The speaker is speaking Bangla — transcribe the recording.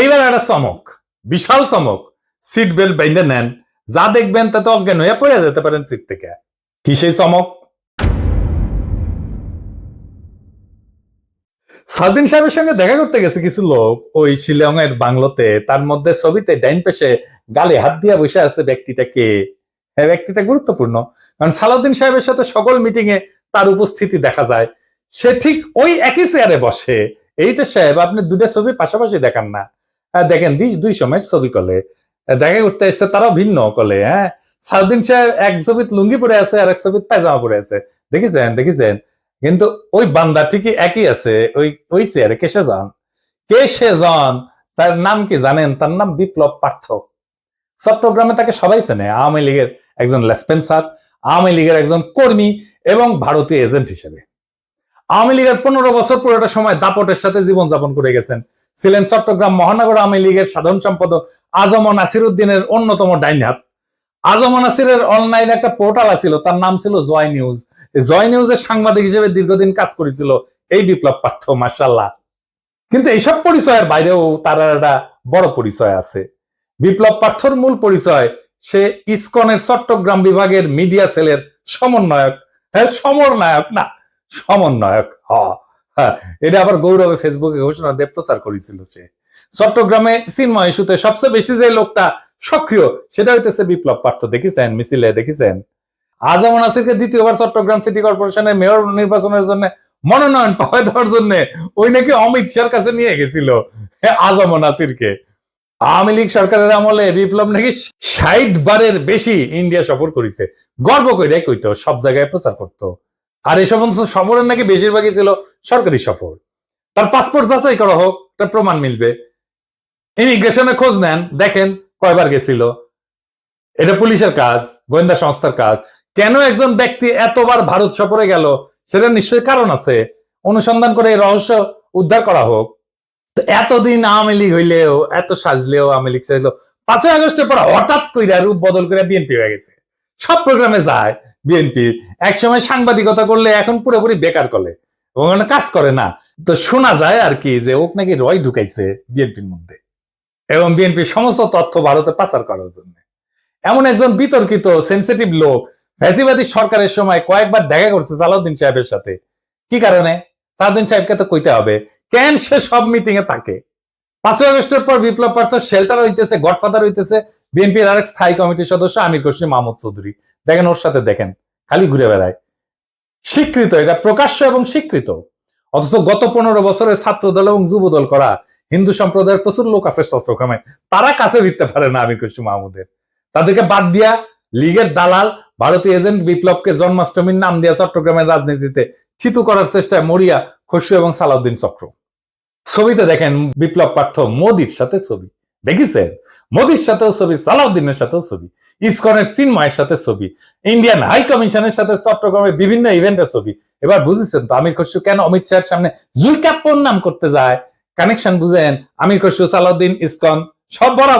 এইবার একটা চমক, বিশাল চমক সিট বেল্ট বেঁধে নেন। যা দেখবেন তাতে অজ্ঞান হয়ে পড়ে যেতে পারেন সিট থেকে। কি সেই চমক? সালদিন সাহেবের সঙ্গে দেখা করতে গেছে কিছু লোক। ওই শিলং এর বাংলোতে, তার মধ্যে ছবিতে ডাইন পেশে গালে হাত দিয়া বসে আছে ব্যক্তিটা কে? হ্যাঁ ব্যক্তিটা গুরুত্বপূর্ণ, কারণ সালাউদ্দিন সাহেবের সাথে সকল মিটিং এ তার উপস্থিতি দেখা যায়। সে ঠিক ওই একই চেয়ারে বসে। এইটা সাহেব, আপনি দুটা ছবি পাশাপাশি দেখান না। দেখেন, দুই সময়ের ছবি কলে। দেখা করতে এসছে তারাও ভিন্ন কলে হ্যাঁ? সালাউদ্দিন সাহেব এক ছবিত লুঙ্গি পরে আছে আর এক ছবিত পায়জামা পরে আছে। দেখেছেন দেখেছেন? কিন্তু ওই বান্দা ঠিকই একই আছে, ওই ওই চেয়ারে কেসে যান? কে সে জন তার নাম কি জানেন? তার নাম বিপ্লব পার্থ। চট্টগ্রামে তাকে সবাই চেনে, আওয়ামী লীগের একজন লেসপেন্সার আওয়ামী লীগের একজন কর্মী এবং ভারতীয় এজেন্ট হিসেবে। আওয়ামী লীগের পনেরো বছর পুরোটা সময় দাপটের সাথে জীবনযাপন করে গেছেন। ছিলেন চট্টগ্রাম মহানগর আওয়ামী লীগের সাধারণ সম্পাদক আজম নাসির উদ্দিনের অন্যতম ডাইন হাত। আজম নাসিরের অনলাইন একটা পোর্টাল আছিল, তার নাম ছিল জয় নিউজ। জয় নিউজের সাংবাদিক হিসেবে দীর্ঘদিন কাজ করেছিল এই বিপ্লব পার্থ মার্শাল্লাহ কিন্তু এইসব পরিচয়ের বাইরেও তার একটা বড় পরিচয় আছে। বিপ্লব পার্থর মূল পরিচয়, সে ইসকনের চট্টগ্রাম বিভাগের মিডিয়া সেলের সমন্বয়ক। হ্যাঁ সমন্বয়ক না, সমন্বয়ক, হ। হ্যাঁ এটা আবার গৌরবে ফেসবুকে ঘোষণা দিয়ে প্রচার করেছিল সে। চট্টগ্রামে চিন্ময় ইস্যুতে সবচেয়ে বেশি যে লোকটা সক্রিয়, সেটা হইতেছে বিপ্লব পার্থ। দেখেছেন? মিছিলে দেখেছেন? আজম নাসিরকে দ্বিতীয়বার চট্টগ্রাম সিটি মেয়র নির্বাচনের জন্য মনোনয়ন পাওয়া দেওয়ার জন্য ওই নাকি অমিত শাহর কাছে নিয়ে গেছিল আজম নাসিরকে। আওয়ামী লীগ সরকারের আমলে বিপ্লব নাকি ষাট বারের বেশি ইন্ডিয়া সফর করেছে। গর্ব করে কইতো, সব জায়গায় প্রচার করত। আর এই সমস্ত সফরের নাকি বেশিরভাগই ছিল সরকারি সফর। তার পাসপোর্ট যাচাই করা হোক, তার প্রমাণ মিলবে। ইমিগ্রেশনে খোঁজ নেন, দেখেন কয়বার গেছিল। এটা পুলিশের কাজ, গোয়েন্দা সংস্থার কাজ। কেন একজন ব্যক্তি এতবার ভারত সফরে গেল সেটা নিশ্চয়ই কারণ আছে। অনুসন্ধান করে এই রহস্য উদ্ধার করা হোক। এতদিন আওয়ামী লীগ হইলেও, এত সাজলেও আওয়ামী লীগ সাজলেও, পাঁচই আগস্টের পর হঠাৎ কইরা রূপ বদল করে বিএনপি হয়ে গেছে। সব প্রোগ্রামে যায় বিএনপি, একসময় সাংবাদিকতা করলে এখন পুরোপুরি বেকার করলে কাজ করে না। তো শোনা যায় আর কি যে ওক নাকি রয় ঢুকাইছে বিএনপির মধ্যে এবং বিএনপির সমস্ত তথ্য ভারতে পাচার করার জন্য। এমন একজন বিতর্কিত সেন্সিটিভ লোক, ফ্যাসিবাদী সরকারের সময় কয়েকবার দেখা করছে সালাউদ্দিন সাহেবের সাথে। কি কারণে? সালাউদ্দিন সাহেবকে তো কইতে হবে, কেন সে সব মিটিং এ থাকে? পাঁচই আগস্টের পর বিপ্লব পার্থ শেল্টার হইতেছে গডফাদার হইতেছে বিএনপির আরেক স্থায়ী কমিটির সদস্য আমির খসরু মাহমুদ চৌধুরী। দেখেন ওর সাথে দেখেন, খালি ঘুরে বেড়ায়। স্বীকৃত, এটা প্রকাশ্য এবং স্বীকৃত। অথচ গত পনেরো বছরে ছাত্র দল এবং যুব দল করা হিন্দু সম্প্রদায়ের প্রচুর লোক আছে চট্টগ্রামে তারা কাছে ফিরতে পারে না আমির খসরু মাহমুদের। তাদেরকে বাদ দিয়া লীগের দালাল, ভারতীয় এজেন্ট বিপ্লবকে জন্মাষ্টমীর নাম দিয়া চট্টগ্রামের রাজনীতিতে থিতু করার চেষ্টায় মরিয়া খসরু এবং সালাউদ্দিন চক্র। ছবিতে দেখেন বিপ্লব পার্থ মোদির সাথে ছবি। দেখিছেন? মোদির সাথেও ছবি, সালাউদ্দিনের সাথেও ছবি, ইসকনের চিন্ময়ের সাথে ছবি, ইন্ডিয়ান হাই কমিশনের সাথে চট্টগ্রামের বিভিন্ন ইভেন্টের ছবি। এবার বুঝেছেন তো, আমির খসরু কেন অমিত শাহের সামনে জুই জুইকাপ্পর নাম করতে যায়? কানেকশন বুঝেন, আমির খসরু, সালাউদ্দিন, ইস্কন, সব বরাবর